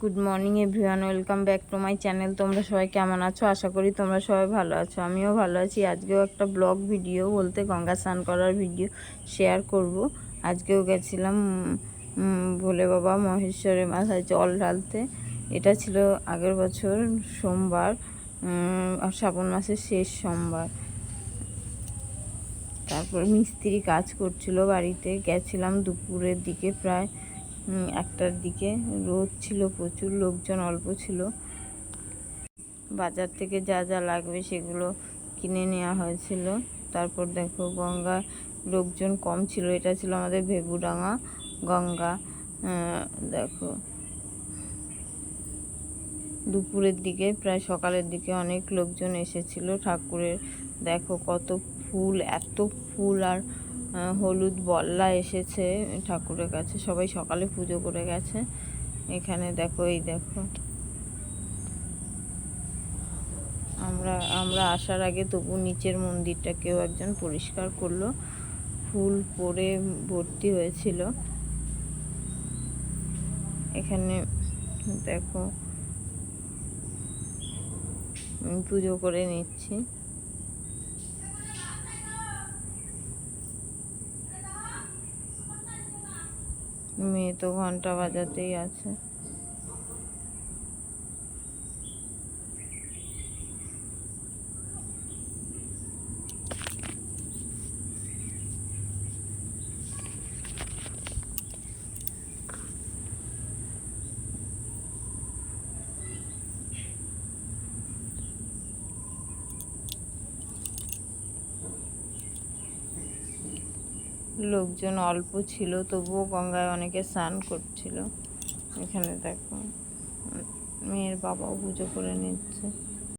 Good morning everyone welcome back to my channel তোমরা সবাই কেমন আছো? আশা করি তোমরা সবাই ভালো আছো। আমিও ভালো আছি। আজকেও একটা ব্লগ ভিডিও বলতে গঙ্গা স্নান করার ভিডিও শেয়ার করব। আজকেও গেছিলাম ভোলে বাবা মহেশ্বরের মাথায় জল ঢালতে। এটা ছিল আগের বছর সোমবার আর শ্রাবণ মাসের শেষ সোমবার। তারপর মিস্ত্রি কাজ করছিল বাড়িতে। গেছিলাম দুপুরের দিকে প্রায় একটার দিকে রোদ ছিল প্রচুর, লোকজন অল্প ছিল। বাজার থেকে যা যা লাগবে সেগুলো কিনে নেওয়া হয়েছিল। তারপর দেখো গঙ্গা, লোকজন কম ছিল। এটা ছিল আমাদের ভেবুডাঙ্গা, গঙ্গা দেখো। দুপুরের দিকে, প্রায় সকালের দিকে অনেক লোকজন এসেছিল। ঠাকুরের দেখো কত ফুল, এত ফুল আর হলুদ বল্লা এসেছে ঠাকুরের কাছে, সবাই সকালে পুজো করে গেছে। এখানে দেখো, এই দেখো। আমরা আমরা আসার আগে তবু নিচের মন্দিরটা কেউ একজন পরিষ্কার করল। ফুল পরে ভর্তি হয়েছিল। এখানে দেখো পুজো করে নিচ্ছি। মেয়ে তো ঘণ্টা বাজাতেই আছে। লোকজন অল্প ছিল, তবুও গঙ্গায় অনেকে স্নান করছিল। এখানে দেখো, মেয়ের বাবাও পুজো করে নিচ্ছে।